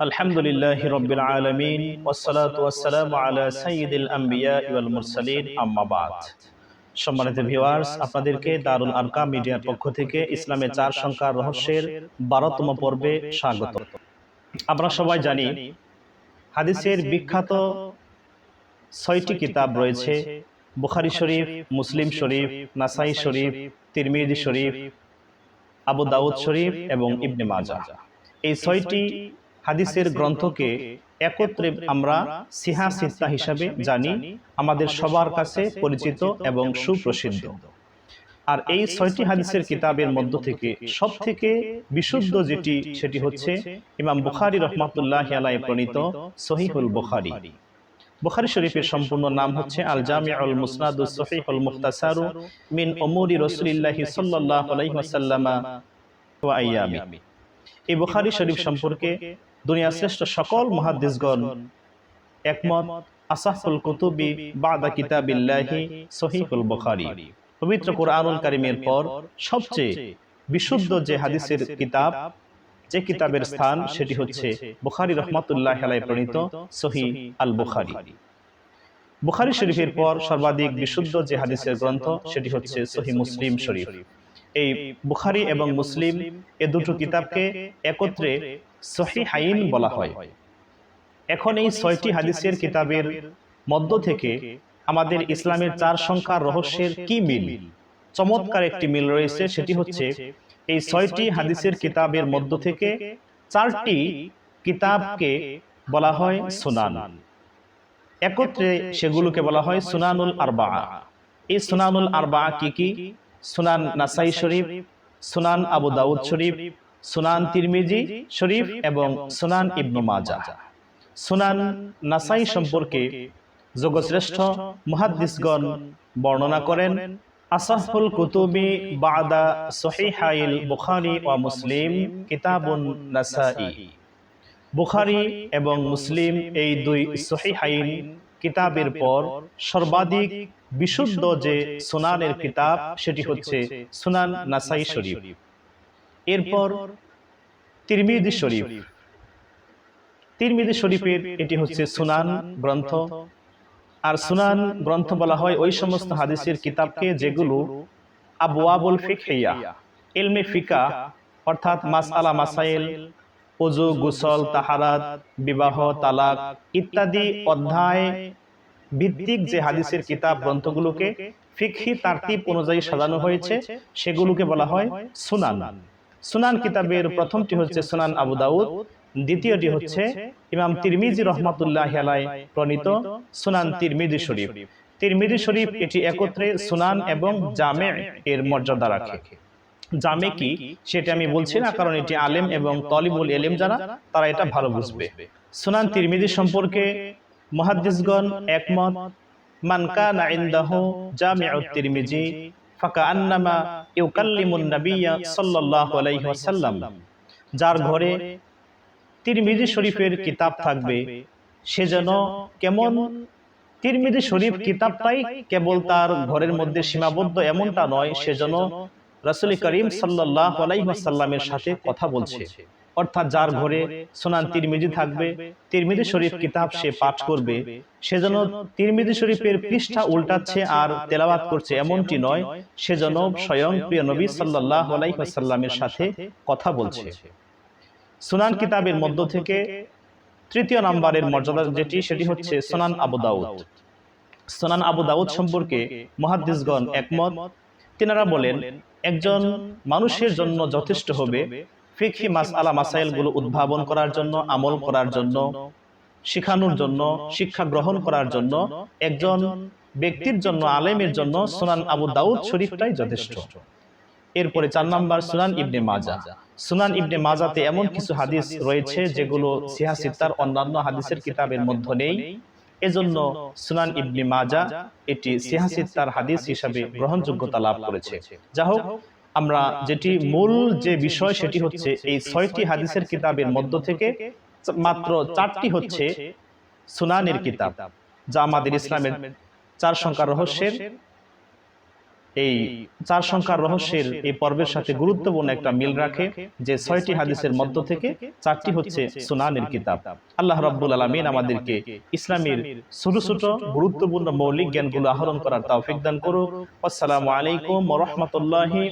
আলহামদুলিল্লাহ আলমিন সম্মানিত আপনাদেরকে দারুল আরকা মিডিয়ার পক্ষ থেকে ইসলামের চার সংখ্যা রহস্যের বারোতম পর্বে স্বাগত। আমরা সবাই জানি, হাদিসের বিখ্যাত ছয়টি কিতাব রয়েছে, বুখারি শরীফ, মুসলিম শরীফ, নাসাই শরীফ তিরমিদি শরীফ, আবু দাউদ শরীফ এবং ইবনে মাজা এই ছয়টি হাদিসের গ্রন্থকে একত্রে আমরা সিহা সিত্তা হিসাবে জানি আমাদের সবার কাছে পরিচিত এবং সুপ্রসিদ্ধ। আর এই ছয়টি হাদিসের কিতাবের মধ্য থেকে সব থেকে বিশুদ্ধ যেটি সেটি হচ্ছে ইমাম বুখারি রহমাতুল্লাহ আলাই প্রণীত সহিহুল বুখারি। বুখারি। শরীফের সম্পূর্ণ নাম হচ্ছে আল জামিউল মুসনাদুস সহিহুল মুখতাসারু মিন উমুরি রাসূলিল্লাহি সাল্লাল্লাহু আলাইহি ওয়াসাল্লামা ওয়া আইয়ামি। এই বুখারি শরীফ সম্পর্কে দুনিয়ার শ্রেষ্ঠ সকল মুহাদ্দিসগণ। একমত, আসাহুল কুতুবি বাদা কিতাবিল্লাহি সহিহুল বুখারী। পবিত্র কোরআনুল কারিমের পর সবচেয়ে বিশুদ্ধ যে হাদিসের কিতাব, যে কিতাবের স্থান সেটি হচ্ছে বুখারী রহমাতুল্লাহ আলাই প্রণীত সহি আল বুখারী বুখারী শরীফের পর সর্বাধিক বিশুদ্ধ যে হাদিসের গ্রন্থ সেটি হচ্ছে সহি মুসলিম শরীফ। এই বুখারি এবং মুসলিম এ দুটো কিতাবকে একত্রে সহি হাইন বলা হয়। এখন এই ছয়টি হাদিসের কিতাবের মধ্য থেকে আমাদের ইসলামের চার সংখ্যার রহস্যের কি মিল? চমৎকার একটি মিল রয়েছে সেটি হচ্ছে এই ছয়টি হাদিসের কিতাবের মধ্য থেকে চারটি কিতাবকে বলা হয় সুনান। একত্রে সেগুলোকে বলা হয় সুনানুল আরবা এই সুনানুল আরবা কি? কি? সুনান নাসাই শরীফ সুনান আবু দাউদ শরীফ সুনান তিরমিজি শরীফ এবং সুনান ইবনু মাজা। সুনান নাসাই সম্পর্কে যোগশ্রেষ্ঠ মুহাদ্দিসগণ বর্ণনা করেন আসাহুল কুতুবি বাদা সহিহাইল বুখারি ও মুসলিম কিতাবুন নাসাই। বুখারি এবং মুসলিম এই দুই সহিহাইন কিতাবের পর সর্বাধিক বিশুদ্ধ যে সুনানের কিতাব সেটি হচ্ছে সুনান নাসাই শরীফ। এরপর তিরমিদি শরীফ। তিরমিদি শরীফের এটি হচ্ছে সুনান গ্রন্থ। আর সুনান গ্রন্থ বলা হয় ওই সমস্ত হাদিসের কিতাবকে যেগুলো আবু আবুল ফিকহিয়া এলমে ফিকা অর্থাৎ মাস আলা মাসাইল ওজু গুসল, তাহারাত, বিবাহ, তালাক ইত্যাদি অধ্যায় ভিত্তিক যে হাদিসের কিতাব গ্রন্থগুলোকে ফিকহি তারতিব অনুযায়ী সাজানো হয়েছে, সেগুলোকে বলা হয় সুনান। সুনান কিতাবের প্রথমটি হচ্ছে সুনান আবু দাউদ, দ্বিতীয়টি হচ্ছে ইমাম তিরমিজি রহমাতুল্লাহ আলাই প্রণীত সুনান তিরমিজি শরীফ। তিরমিজি শরীফ এটি একত্রে সুনান এবং জামে এর মর্যাদা রাখে। জামে কি সেটা আমি বলছি না কারণ এটি আলেম এবং তলিবুল এলেম যারা তারা এটা ভালো বুঝবে। সুনান তিরমিজি সম্পর্কে মহাদ্দিসগণ একমত মান কানা ইনদাহু জামিউত তিরমিজি ফাকান্নামা ইউকাল্লিমুন নাবিয়্যা সাল্লাল্লাহু আলাইহি ওয়াসাল্লাম। যার ঘরে তিরমিজি শরীফের কিতাব থাকবে সে যেন কেমন তিরমিজি শরীফ কিতাবটাই কেবল তার ঘরের মধ্যে সীমাবদ্ধ এমনটা নয় সে যেন রাসুল করিম সাল্লাহ আলাইসাল্লামের সাথে কথা বলছে। অর্থাৎ যার ঘরে সোনান তিরমিজি থাকবে তিরমিজি শরীফ কিতাব সে পাঠ করবে সে যেন তিরমিজি শরীফের পৃষ্ঠা উল্টাচ্ছে আর তেলাওয়াত করছে এমনটি নয় সে যেন স্বয়ং প্রিয় নবী সাল্লাহ আলাইসাল্লামের সাথে কথা বলছে। সুনান কিতাবের মধ্য থেকে তৃতীয় নাম্বারের মর্যাদা যেটি সেটি হচ্ছে সোনান আবু দাউদ। সোনান আবু দাউদ সম্পর্কে মহাদ্দিসগণ একমত তিনারা বলেন একজন মানুষের জন্য যথেষ্ট হবে ফিকহি মাস আলা মাসাইলগুলো উদ্ভাবন করার জন্য আমল করার জন্য শিখানোর জন্য শিক্ষা গ্রহণ করার জন্য একজন ব্যক্তির জন্য আলেমের জন্য সুনান আবু দাউদ শরীফটাই যথেষ্ট। এরপরে চার নাম্বার সুনান ইবনে মাজা। সুনান ইবনে মাজাতে এমন কিছু হাদিস রয়েছে যেগুলো সিহাসিত্তার অন্যান্য হাদিসের কিতাবের মধ্যে নেই। এজন্য সুনান ইবনি মাজা এটি সিহাসিত্তার হাদিস হিসাবে গ্রহণযোগ্যতা লাভ করেছে। যা হোক আমরা যেটি মূল যে বিষয় সেটি হচ্ছে এই ছয়টি হাদিসের কিতাবের মধ্য থেকে মাত্র চারটি হচ্ছে সুনানের কিতাব যা আমাদের ইসলামের চার সংখ্যা রহস্যের এই চার সংখ্যার রহস্যের এই পর্বের সাথে গুরুত্বপূর্ণ একটা মিল রাখে, যে ছয়টি হাদিসের মধ্য থেকে চারটি হচ্ছে সুনানের কিতাব। আল্লাহ রব্বুল আলমিন আমাদেরকে ইসলামের ছোট ছোট গুরুত্বপূর্ণ মৌলিক জ্ঞানগুলো আহরণ করার তাও দান করুক। আসসালামু আলাইকুম রহমতুল্লাহি